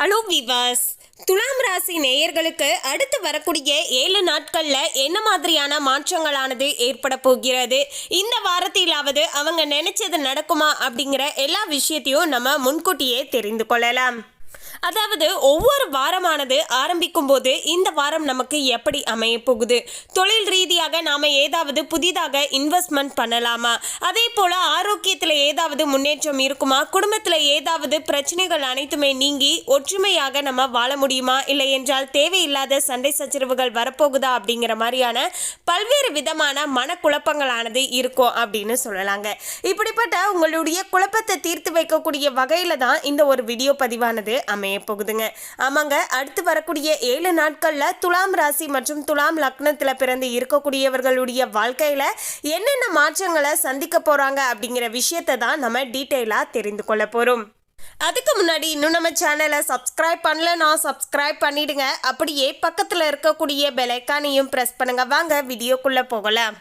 Hello விவாஸ் துலாம் ராசி நேயர்களுக்கு அடுத்து வரக்கூடிய ஏழு நாட்களில் என்ன மாதிரியான மாற்றங்களானது ஏற்பட போகிறது? இந்த வாரத்திலாவது அவங்க நினைச்சது நடக்குமா அப்படிங்கிற எல்லா விஷயத்தையும் நம்ம முன்கூட்டியே தெரிந்து கொள்ளலாம். அதாவது ஒவ்வொரு வாரமானது ஆரம்பிக்கும் போது இந்த வாரம் நமக்கு எப்படி அமைய போகுது தொழில் ரீதியாக நாம ஏதாவது புதிதாக இன்வெஸ்ட்மெண்ட் பண்ணலாமா? அதே போல ஆரோக்கியத்தில் ஏதாவது முன்னேற்றம் இருக்குமா? குடும்பத்தில் ஏதாவது பிரச்சனைகள் அனைத்துமே நீங்கி ஒற்றுமையாக நம்ம வாழ முடியுமா? இல்லை என்றால் தேவையில்லாத சண்டை சச்சரவுகள் வரப்போகுதா? அப்படிங்கிற மாதிரியான பல்வேறு விதமான மனக்குழப்பங்களானது இருக்கும் அப்படின்னு சொல்லலாங்க. இப்படிப்பட்ட உங்களுடைய குழப்பத்தை தீர்த்து வைக்கக்கூடிய வகையில தான் இந்த ஒரு வீடியோ பதிவானது அமைய போகுதுங்க ஆமாங்க அடுத்து வரக்கூடிய ஏழு நாட்கள்ல துலாம் ராசி மற்றும் துலாம் லக்னத்துல பிறந்து இருக்கக்கூடியவர்களுடைய வாழ்க்கையில என்னென்ன மாற்றங்களை சந்திக்க போறாங்க அப்படிங்கிற விஷயத்தை தான் நம்ம டீட்டெயிலா தெரிந்து கொள்ள போறோம். அதுக்கு முன்னாடி இன்னும் நம்ம சேனலை சப்ஸ்கிரைப் பண்ணலன்னா சப்ஸ்கிரைப் பண்ணிடுங்க. அப்படியே பக்கத்தில் இருக்கக்கூடிய பெலைக்கானையும் ப்ரெஸ் பண்ணுங்க. வாங்க வீடியோக்குள்ளே போகலாம்.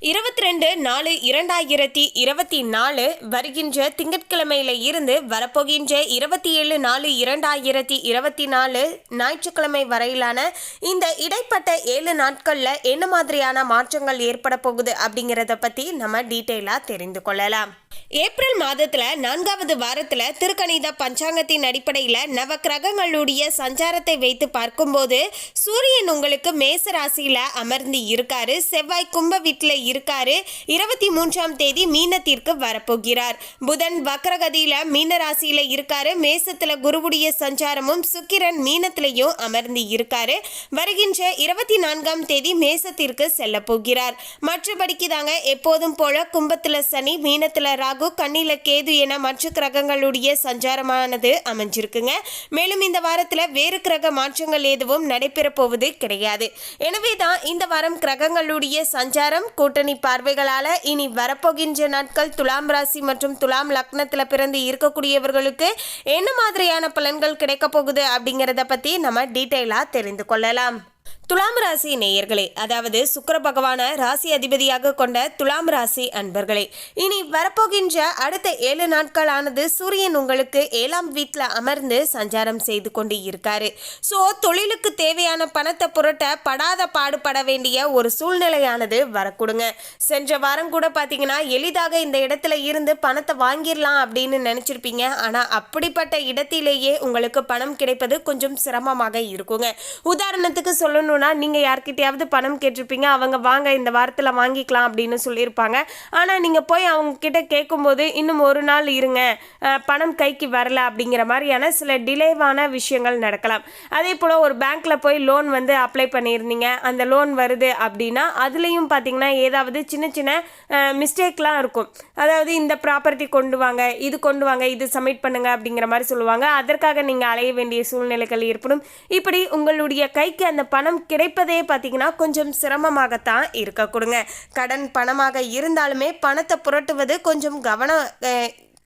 இருபத்தி ரெண்டு நாலு இரண்டாயிரத்தி இருபத்தி நாலு வருகின்ற திங்கட்கிழமையில இருந்து வரப்போகின்ற இருபத்தி ஏழு நாலு இரண்டாயிரத்தி இருபத்தி நாலு ஞாயிற்றுக்கிழமை வரையிலான இந்த இடைப்பட்ட ஏழு நாட்களில் என்ன மாதிரியான மாற்றங்கள் ஏற்பட போகுது அப்படிங்கிறத பற்றி நம்ம டீட்டெயிலாக தெரிந்து கொள்ளலாம். ஏப்ரல் மாதத்துல நான்காவது வாரத்துல திருக்கணித பஞ்சாங்கத்தின் அடிப்படையில நவ கிரகங்களுடைய சஞ்சாரத்தை வைத்து பார்க்கும்போது சூரியன் உங்களுக்கு மேச ராசியில அமர்ந்து இருக்காரு. செவ்வாய் கும்ப வீட்டில் இருக்காரு. இருபத்தி மூன்றாம் தேதி மீனத்திற்கு வரப்போகிறார். புதன் வக்ரகதியில மீன ராசியில இருக்காரு. மேசத்துல குருவுடைய சஞ்சாரமும் சுக்கிரன் மீனத்திலையும் அமர்ந்து இருக்காரு. வருகின்ற இருபத்தி நான்காம் தேதி மேசத்திற்கு செல்ல போகிறார். மற்றபடிக்கு தாங்க எப்போதும் போல கும்பத்துல சனி மீனத்துல ராகு கண்ணில கேது என மற்ற கிரகங்களுடைய சஞ்சாரமானது அமைஞ்சிருக்குங்க. மேலும் இந்த வாரத்துல வேறு கிரக மாற்றங்கள் எதுவும் நடைபெற போவது கிடையாது. எனவே தான் இந்த வாரம் கிரகங்களுடைய சஞ்சாரம் கூட்டணி பார்வைகளால இனி வரப்போகின்ற நாட்கள் துலாம் ராசி மற்றும் துலாம் லக்னத்துல பிறந்து இருக்கக்கூடியவர்களுக்கு என்ன மாதிரியான பலன்கள் கிடைக்க போகுது அப்படிங்கிறத பத்தி நம்ம டீட்டெயிலா தெரிந்து கொள்ளலாம். துலாம் ராசி நேயர்களே அதாவது சுக்கர பகவான ராசி அதிபதியாக கொண்ட துலாம் ராசி அன்பர்களே இனி வரப்போகின்ற அடுத்த ஏழு நாட்களானது சூரியன் உங்களுக்கு ஏழாம் வீட்டில் அமர்ந்து சஞ்சாரம் செய்து கொண்டு இருக்காரு. ஸோ தொழிலுக்கு தேவையான பணத்தை புரட்ட படாத பாடுபட வேண்டிய ஒரு சூழ்நிலையானது வரக்கூடுங்க. சென்ற வாரம் கூட பார்த்தீங்கன்னா எளிதாக இந்த இடத்துல இருந்து பணத்தை வாங்கிடலாம் அப்படின்னு நினச்சிருப்பீங்க. ஆனால் அப்படிப்பட்ட இடத்திலேயே உங்களுக்கு பணம் கிடைப்பது கொஞ்சம் சிரமமாக இருக்குங்க. உதாரணத்துக்கு சொல்லணும் நீங்கள் யார்கிட்டயாவது பணம் கேட்டிருப்பீங்க அவங்க வாங்க இந்த வாரத்தில் வாங்கிக்கலாம் அப்படின்னு சொல்லியிருப்பாங்க. ஆனால் நீங்கள் போய் அவங்கக்கிட்ட கேட்கும்போது இன்னும் ஒரு நாள் இருங்க பணம் கைக்கு வரல அப்படிங்கிற மாதிரியான சில டிலேவான விஷயங்கள் நடக்கலாம். அதே போல் ஒரு பேங்க்கில் போய் லோன் வந்து அப்ளை பண்ணியிருந்தீங்க அந்த லோன் வருது அப்படின்னா அதுலேயும் பார்த்தீங்கன்னா ஏதாவது சின்ன சின்ன மிஸ்டேக்லாம் இருக்கும். அதாவது இந்த ப்ராப்பர்ட்டி கொண்டு வாங்க இது கொண்டு வாங்க இது சப்மிட் பண்ணுங்க அப்படிங்கிற மாதிரி சொல்லுவாங்க. அதற்காக நீங்கள் அலைய வேண்டிய சூழ்நிலைகள் ஏற்படும். இப்படி உங்களுடைய கைக்கு அந்த பணம் கிடைப்பதே பார்த்தீங்கன்னா கொஞ்சம் சிரமமாகத்தான் இருக்க கொடுங்க. கடன் பணமாக இருந்தாலுமே பணத்தை புரட்டுவது கொஞ்சம் கவனம்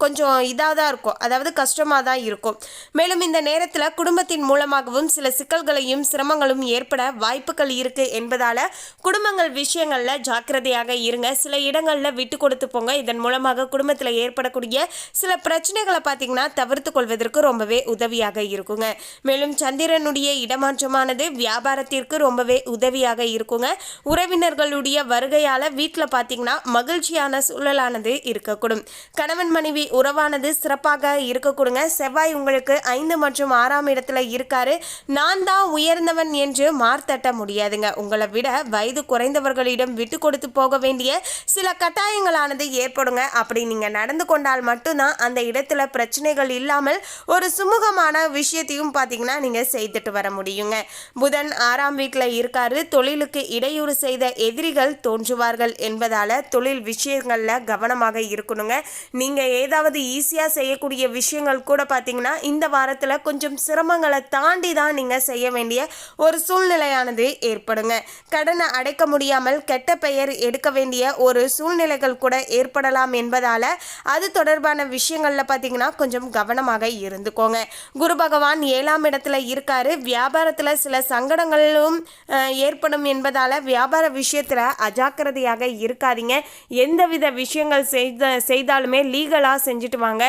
கொஞ்சம் இதாக தான் இருக்கும். அதாவது கஷ்டமாக தான் இருக்கும். மேலும் இந்த நேரத்தில் குடும்பத்தின் மூலமாகவும் சில சிக்கல்களையும் சிரமங்களும் ஏற்பட வாய்ப்புகள் இருக்குது என்பதால் குடும்பங்கள் விஷயங்களில் ஜாக்கிரதையாக இருங்க. சில இடங்களில் விட்டு கொடுத்து போங்க. இதன் மூலமாக குடும்பத்தில் ஏற்படக்கூடிய சில பிரச்சனைகளை பார்த்திங்கன்னா தவிர்த்து கொள்வதற்கு ரொம்பவே உதவியாக இருக்குங்க. மேலும் சந்திரனுடைய இடமாற்றமானது வியாபாரத்திற்கு ரொம்பவே உதவியாக இருக்குங்க. உறவினர்களுடைய வருகையால் வீட்டில் பார்த்திங்கன்னா மகிழ்ச்சியான சூழலானது இருக்கக்கூடும். கணவன் மனைவி உறவானது சிறப்பாக இருக்க கொடுங்க. செவ்வாய் உங்களுக்கு ஐந்து மற்றும் ஆறாம் இடத்துல இருக்காரு. நான் தான் உயர்ந்தவன் என்று மார்த்தட்ட முடியாதுங்க. உங்களை விட வயது குறைந்தவர்களிடம் விட்டு கொடுத்து போக வேண்டிய சில கட்டாயங்களானது ஏற்படுங்க. அப்படி நீங்க நடந்து கொண்டால் மட்டும்தான் அந்த இடத்துல பிரச்சனைகள் இல்லாமல் ஒரு சுமூகமான விஷயத்தையும் பார்த்தீங்கன்னா நீங்க செய்துட்டு வர முடியுங்க. புதன் ஆறாம் வீட்டில் இருக்காரு. தொழிலுக்கு இடையூறு செய்த எதிரிகள் தோன்றுவார்கள் என்பதால தொழில் விஷயங்களில் கவனமாக இருக்கணுங்க. நீங்க ஏதாவது ஈஸியாக செய்யக்கூடிய விஷயங்கள் கூட பார்த்தீங்கன்னா இந்த வாரத்தில் கொஞ்சம் சிரமங்களை தாண்டி தான் நீங்கள் செய்ய வேண்டிய ஒரு சூழ்நிலையானது ஏற்படுங்க. கடனை அடைக்க முடியாமல் கெட்ட பெயர் எடுக்க வேண்டிய ஒரு சூழ்நிலைகள் கூட ஏற்படலாம் என்பதால் அது தொடர்பான விஷயங்களில் பார்த்தீங்கன்னா கொஞ்சம் கவனமாக இருந்துக்கோங்க. குரு பகவான் ஏழாம் இடத்துல இருக்காரு. வியாபாரத்தில் சில சங்கடங்களும் ஏற்படும் என்பதால் வியாபார விஷயத்தில் அஜாக்கிரதையாக இருக்காதீங்க. எந்தவித விஷயங்கள் செய்த செய்தாலுமே லீகலாக செஞ்சுட்டு வாங்க.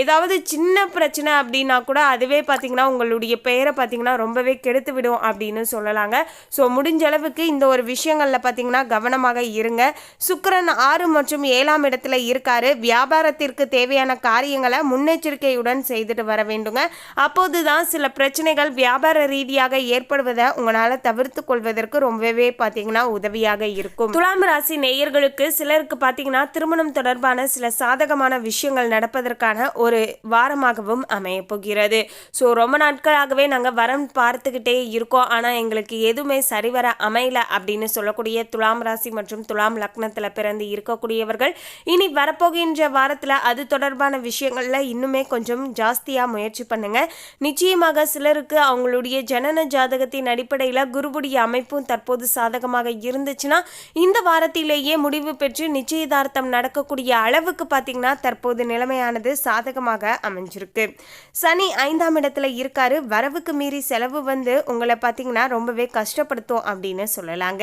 ஏதாவது சின்ன பிரச்சனை அப்படின்னா கூட அதுவே பார்த்தீங்கன்னா உங்களுடைய பெயரை பார்த்தீங்கன்னா ரொம்பவே கெடுத்து விடும் அப்படின்னு சொல்லலாங்க. ஸோ முடிஞ்ச அளவுக்கு இந்த ஒரு விஷயங்களில் பார்த்தீங்கன்னா கவனமாக இருங்க. சுக்கரன் ஆறு மற்றும் ஏழாம் இடத்துல இருக்காரு. வியாபாரத்திற்கு தேவையான காரியங்களை முன்னெச்சரிக்கையுடன் செய்துட்டு வர வேண்டுங்க. அப்போது தான் சில பிரச்சனைகள் வியாபார ரீதியாக ஏற்படுவதை உங்களால் தவிர்த்து கொள்வதற்கு ரொம்பவே பார்த்தீங்கன்னா உதவியாக இருக்கும். துலாம் ராசி நேயர்களுக்கு சிலருக்கு பார்த்தீங்கன்னா திருமணம் தொடர்பான சில சாதகமான விஷயங்கள் நடப்பதற்கான ஒரு வாரமாகவும் அமைய போகிறது ஸோ ரொம்ப நாட்களாகவே நாங்கள் வரம் பார்த்துக்கிட்டே இருக்கோம். ஆனால் எங்களுக்கு எதுவுமே சரிவர அமையல அப்படின்னு சொல்லக்கூடிய துலாம் ராசி மற்றும் துலாம் லக்னத்தில் பிறந்து இருக்கக்கூடியவர்கள் இனி வரப்போகின்ற வாரத்தில் அது தொடர்பான விஷயங்களில் இன்னுமே கொஞ்சம் ஜாஸ்தியாக முயற்சி பண்ணுங்க. நிச்சயமாக சிலருக்கு அவங்களுடைய ஜனன ஜாதகத்தின் அடிப்படையில் குருவுடைய அமைப்பும் தற்போது சாதகமாக இருந்துச்சுன்னா இந்த வாரத்திலேயே முடிவு பெற்று நிச்சயதார்த்தம் நடக்கக்கூடிய அளவுக்கு பார்த்தீங்கன்னா தற்போது நிலைமையானது சாதகமாக அமைஞ்சிருக்கு. சனி ஐந்தாம் இடத்துல இருக்காரு. வரவுக்கு மீறி செலவு வந்து உங்களை பார்த்தீங்கன்னா ரொம்பவே கஷ்டப்படுத்தும் அப்படின்னு சொல்லலாங்க.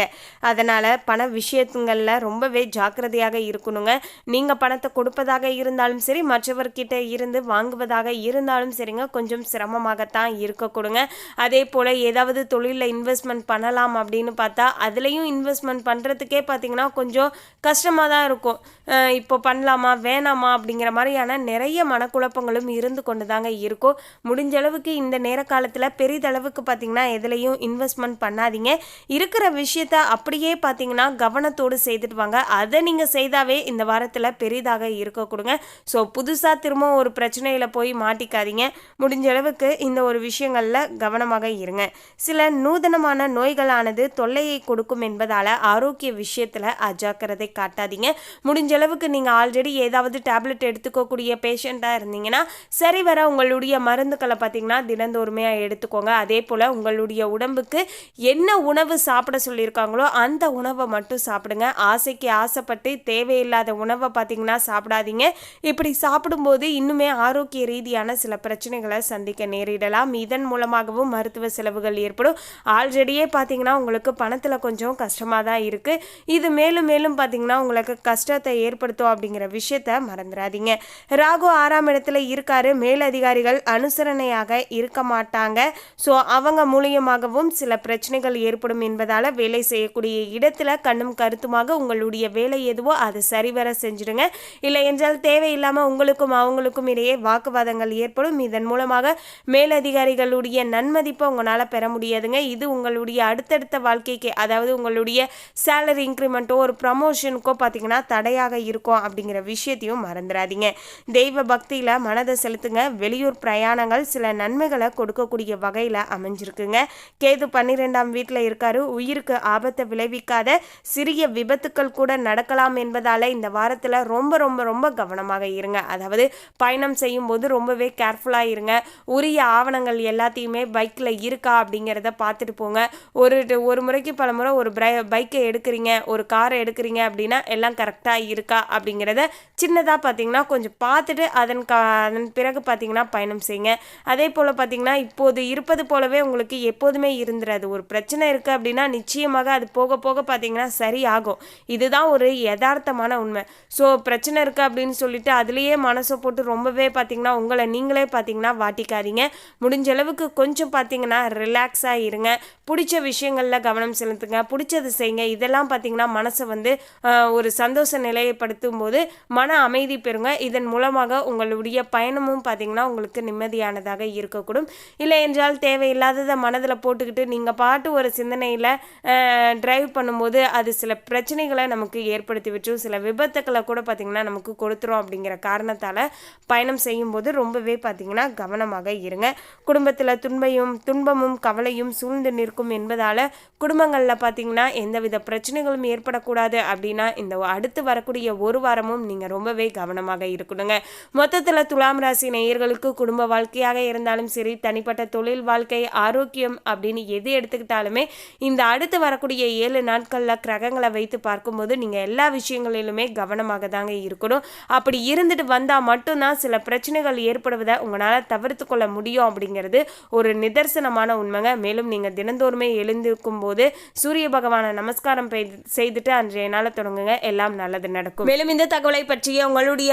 அதனால பண விஷயத்துங்களில் ரொம்பவே ஜாக்கிரதையாக இருக்கணுங்க. நீங்கள் பணத்தை கொடுப்பதாக இருந்தாலும் சரி மற்றவர்கிட்ட இருந்து வாங்குவதாக இருந்தாலும் சரிங்க. கொஞ்சம் சிரமமாகத்தான் இருக்க கொடுங்க. அதே போல் ஏதாவது தொழிலில் இன்வெஸ்ட்மெண்ட் பண்ணலாம் அப்படின்னு பார்த்தா அதுலேயும் இன்வெஸ்ட்மெண்ட் பண்ணுறதுக்கே பார்த்தீங்கன்னா கொஞ்சம் கஷ்டமாக தான் இருக்கும் இப்போ பண்ணலாமா வேணாமா அப்படின்னு அப்படிங்கிற மாதிரியான நிறைய மனக்குழப்பங்களும் இருந்து கொண்டு தாங்க இருக்கும். முடிஞ்ச அளவுக்கு இந்த நேர காலத்தில் பெரிதளவுக்கு பார்த்தீங்கன்னா எதுலேயும் இன்வெஸ்ட்மெண்ட் பண்ணாதீங்க. இருக்கிற விஷயத்த அப்படியே பார்த்தீங்கன்னா கவனத்தோடு செய்துட்டு வாங்க. அதை நீங்கள் செய்தாவே இந்த வாரத்தில் பெரிதாக இருக்க கொடுங்க. ஸோ புதுசாக திரும்ப ஒரு பிரச்சனையில் போய் மாட்டிக்காதீங்க. முடிஞ்ச அளவுக்கு இந்த ஒரு விஷயங்களில் கவனமாக இருங்க. சில நூதனமான நோய்களானது தொல்லையை கொடுக்கும் என்பதால் ஆரோக்கிய விஷயத்தில் அஜாக்கிரதை காட்டாதீங்க. முடிஞ்ச அளவுக்கு நீங்கள் ஆல்ரெடி ஏதாவது டேப்லெட் எடுத்துக்கக்கூடிய பேஷண்ட்டாக இருந்தீங்கன்னா சரி வர உங்களுடைய மருந்துக்களை பார்த்தீங்கன்னா தினந்தோறுமே எடுத்துக்கோங்க. அதே போல் உங்களுடைய உடம்புக்கு என்ன உணவு சாப்பிட சொல்லியிருக்காங்களோ அந்த உணவை மட்டும் சாப்பிடுங்க. ஆசைக்கு ஆசைப்பட்டு தேவையில்லாத உணவை பார்த்தீங்கன்னா சாப்பிடாதீங்க. இப்படி சாப்பிடும்போது இன்னுமே ஆரோக்கிய ரீதியான சில பிரச்சனைகளை சந்திக்க நேரிடலாம். இதன் மூலமாகவும் மருத்துவ செலவுகள் ஏற்படும். ஆல்ரெடியே பார்த்தீங்கன்னா உங்களுக்கு பணத்தில் கொஞ்சம் கஷ்டமாக தான் இருக்குது இது மேலும் மேலும் பார்த்தீங்கன்னா உங்களுக்கு கஷ்டத்தை ஏற்படுத்தும் அப்படிங்கிற விஷயத்த மறந்துடாதீங்க ராகு ஆறாம் இடத்துல இருக்காரு. மேலதிகாரிகள் அனுசரணையாக இருக்க மாட்டாங்க. ஸோ அவங்க மூலியமாகவும் சில பிரச்சனைகள் ஏற்படும் என்பதால் வேலை செய்யக்கூடிய இடத்துல கண்ணும் கருத்துமாக உங்களுடைய வேலை எதுவோ அதை சரிவர செஞ்சிடுங்க. இல்லை என்றால் தேவையில்லாமல் உங்களுக்கும் அவங்களுக்கும் இடையே வாக்குவாதங்கள் ஏற்படும். இதன் மூலமாக மேலதிகாரிகளுடைய நன்மதிப்பை உங்களால் பெற முடியாதுங்க. இது உங்களுடைய அடுத்தடுத்த வாழ்க்கைக்கு அதாவது உங்களுடைய சேலரி இன்க்ரிமெண்ட்டோ ஒரு ப்ரமோஷனுக்கோ பார்த்தீங்கன்னா தடையாக இருக்கும் அப்படிங்கிற விஷயத்தையும் மறந்துடாதீங்க. தெய்வ பக்தியில் மனதை செலுத்துங்க. வெளியூர் பிரயாணங்கள் சில நன்மைகளை கொடுக்கக்கூடிய வகையில் அமைஞ்சிருக்குங்க. கேது பன்னிரெண்டாம் வீட்டில் இருக்காரு. உயிருக்கு ஆபத்தை விளைவிக்காத சிறிய விபத்துக்கள் கூட நடக்கலாம் என்பதால் இந்த வாரத்தில் ரொம்ப ரொம்ப ரொம்ப கவனமாக இருங்க. அதாவது பயணம் செய்யும்போது ரொம்பவே கேர்ஃபுல்லாக இருங்க. உரிய ஆவணங்கள் எல்லாத்தையுமே பைக்கில் இருக்கா அப்படிங்கிறத பார்த்துட்டு போங்க. ஒரு ஒரு முறைக்கு பல முறை ஒரு பைக்கை எடுக்கிறீங்க ஒரு காரை எடுக்கிறீங்க அப்படின்னா எல்லாம் கரெக்டாக இருக்கா அப்படிங்கிறத சின்னதாக பார்த்தீங்கன்னா கொஞ்சம் பார்த்துட்டு அதன் கா அதன் பிறகு பார்த்தீங்கன்னா பயணம் செய்யுங்க. அதே போல் பார்த்தீங்கன்னா இப்போது இருப்பது போலவே உங்களுக்கு எப்போதுமே இருந்துராது. ஒரு பிரச்சனை இருக்குது அப்படின்னா நிச்சயமாக அது போக போக பார்த்தீங்கன்னா சரியாகும். இதுதான் ஒரு யதார்த்தமான உண்மை. ஸோ பிரச்சனை இருக்குது அப்படின்னு சொல்லிட்டு அதுலேயே மனசை போட்டு ரொம்பவே பார்த்தீங்கன்னா உங்களை நீங்களே பார்த்தீங்கன்னா வாட்டிக்காதீங்க. முடிஞ்ச அளவுக்கு கொஞ்சம் பார்த்தீங்கன்னா ரிலாக்ஸாக இருங்க. பிடிச்ச விஷயங்களில் கவனம் செலுத்துங்க. பிடிச்சது செய்யுங்க. இதெல்லாம் பார்த்தீங்கன்னா மனசை வந்து ஒரு சந்தோஷ நிலையப்படுத்தும் போது மன அமைதி பெ பெறுங்க. இதன் மூலமாக உங்களுடைய பயணமும் பார்த்தீங்கன்னா உங்களுக்கு நிம்மதியானதாக இருக்கக்கூடும். இல்லை என்றால் தேவையில்லாததை மனதில் போட்டுக்கிட்டு நீங்கள் பாட்டு ஒரு சிந்தனையில் டிரைவ் பண்ணும்போது அது சில பிரச்சனைகளை நமக்கு ஏற்படுத்தி விட்டுரும். சில விபத்துக்களை கூட பார்த்தீங்கன்னா நமக்கு கொடுத்துரும் அப்படிங்கிற காரணத்தால் பயணம் செய்யும்போது ரொம்பவே பார்த்தீங்கன்னா கவனமாக இருங்க. குடும்பத்தில் துன்பையும் துன்பமும் கவலையும் சூழ்ந்து நிற்கும் என்பதால் குடும்பங்களில் பார்த்தீங்கன்னா எந்தவித பிரச்சனைகளும் ஏற்படக்கூடாது அப்படின்னா இந்த அடுத்து வரக்கூடிய ஒரு வாரமும் நீங்கள் ரொம்பவே கவனம் கவனமாக இருக்கணுங்க மொத்தத்தில் துலாம் ராசி நேயர்களுக்கு குடும்ப வாழ்க்கையாக இருந்தாலும் சரி தனிப்பட்ட தொழில் வாழ்க்கை ஆரோக்கியம் அப்படின்னு எது எடுத்துக்கிட்டாலுமே இந்த அடுத்து வரக்கூடிய ஏழு நாட்களில் கிரகங்களை வைத்து பார்க்கும்போது நீங்கள் எல்லா விஷயங்களிலுமே கவனமாக தாங்க இருக்கணும். அப்படி இருந்துட்டு வந்தால் மட்டும்தான் சில பிரச்சனைகள் ஏற்படுவதை உங்களால் தவிர்த்து கொள்ள முடியும் அப்படிங்கிறது ஒரு நிதர்சனமான உண்மைங்க. மேலும் நீங்கள் தினந்தோறுமே எழுந்திருக்கும் போது சூரிய பகவானை நமஸ்காரம் செய்துட்டு அன்றைய நாளை தொடங்குங்க. எல்லாம் நல்லது நடக்கும். மேலும் இந்த தகவலை பற்றிய உங்களுடைய